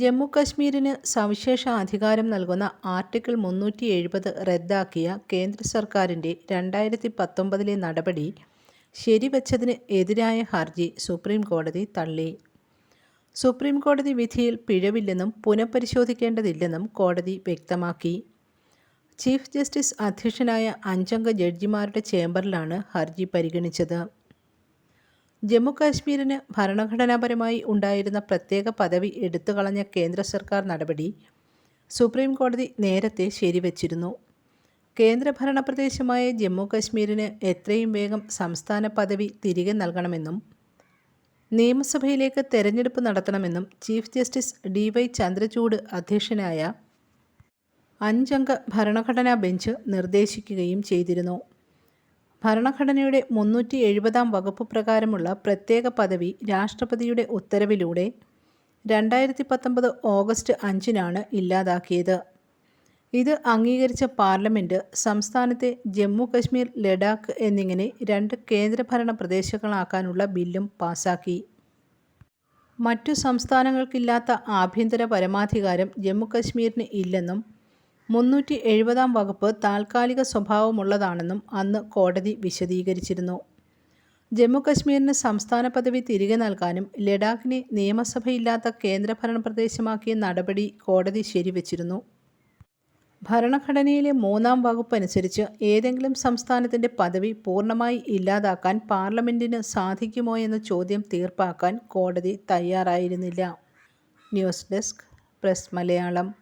ജമ്മു കശ്മീരിന് സവിശേഷ അധികാരം നൽകുന്ന ആർട്ടിക്കിൾ മുന്നൂറ്റി എഴുപത് റദ്ദാക്കിയ കേന്ദ്ര സർക്കാരിന്റെ രണ്ടായിരത്തി പത്തൊമ്പതിലെ നടപടി ശരിവച്ചതിന് എതിരായ ഹർജി സുപ്രീം കോടതി തള്ളി. സുപ്രീം കോടതി വിധിയിൽ പിഴവില്ലെന്നും പുനഃപരിശോധിക്കേണ്ടതില്ലെന്നും കോടതി വ്യക്തമാക്കി. ചീഫ് ജസ്റ്റിസ് അധ്യക്ഷനായ അഞ്ചംഗ ജഡ്ജിമാരുടെ ചേംബറിലാണ് ഹർജി പരിഗണിച്ചത്. ജമ്മു കാശ്മീരിന് ഭരണഘടനാപരമായി ഉണ്ടായിരുന്ന പ്രത്യേക പദവി എടുത്തു കളഞ്ഞ കേന്ദ്ര സർക്കാർ നടപടി സുപ്രീം കോടതി നേരത്തെ ശരിവച്ചിരുന്നു. കേന്ദ്രഭരണ പ്രദേശമായ ജമ്മുകാശ്മീരിന് എത്രയും വേഗം സംസ്ഥാന പദവി തിരികെ നൽകണമെന്നും നിയമസഭയിലേക്ക് തെരഞ്ഞെടുപ്പ് നടത്തണമെന്നും chief justice D Y Chandrachud അധ്യക്ഷനായ അഞ്ചംഗ ഭരണഘടനാ ബെഞ്ച് നിർദ്ദേശിക്കുകയും ചെയ്തിരുന്നു. ഭരണഘടനയുടെ മുന്നൂറ്റി എഴുപതാം വകുപ്പ് പ്രകാരമുള്ള പ്രത്യേക പദവി രാഷ്ട്രപതിയുടെ ഉത്തരവിലൂടെ രണ്ടായിരത്തി പത്തൊമ്പത് ഓഗസ്റ്റ് അഞ്ചിനാണ് ഇല്ലാതാക്കിയത്. ഇത് അംഗീകരിച്ച പാർലമെന്റ് സംസ്ഥാനത്തെ ജമ്മു കശ്മീർ ലഡാക്ക് എന്നിങ്ങനെ രണ്ട് കേന്ദ്രഭരണ പ്രദേശങ്ങളാക്കാനുള്ള ബില്ലും പാസാക്കി. മറ്റു സംസ്ഥാനങ്ങൾക്കില്ലാത്ത ആഭ്യന്തര പരമാധികാരം ജമ്മു കശ്മീരിന് ഇല്ലെന്നും മുന്നൂറ്റി എഴുപതാം വകുപ്പ് താൽക്കാലിക സ്വഭാവമുള്ളതാണെന്നും അന്ന് കോടതി വിശദീകരിച്ചിരുന്നു. ജമ്മുകശ്മീരിന് സംസ്ഥാന പദവി തിരികെ നൽകാനും ലഡാക്കിനെ നിയമസഭയില്ലാത്ത കേന്ദ്രഭരണ പ്രദേശമാക്കിയ നടപടി കോടതി ശരിവച്ചിരുന്നു. ഭരണഘടനയിലെ മൂന്നാം വകുപ്പ് അനുസരിച്ച് ഏതെങ്കിലും സംസ്ഥാനത്തിന്റെ പദവി പൂർണമായി ഇല്ലാതാക്കാൻ പാർലമെന്റിന് സാധിക്കുമോ എന്ന ചോദ്യം തീർപ്പാക്കാൻ കോടതി തയ്യാറായിരുന്നില്ല. News desk press Malayalam.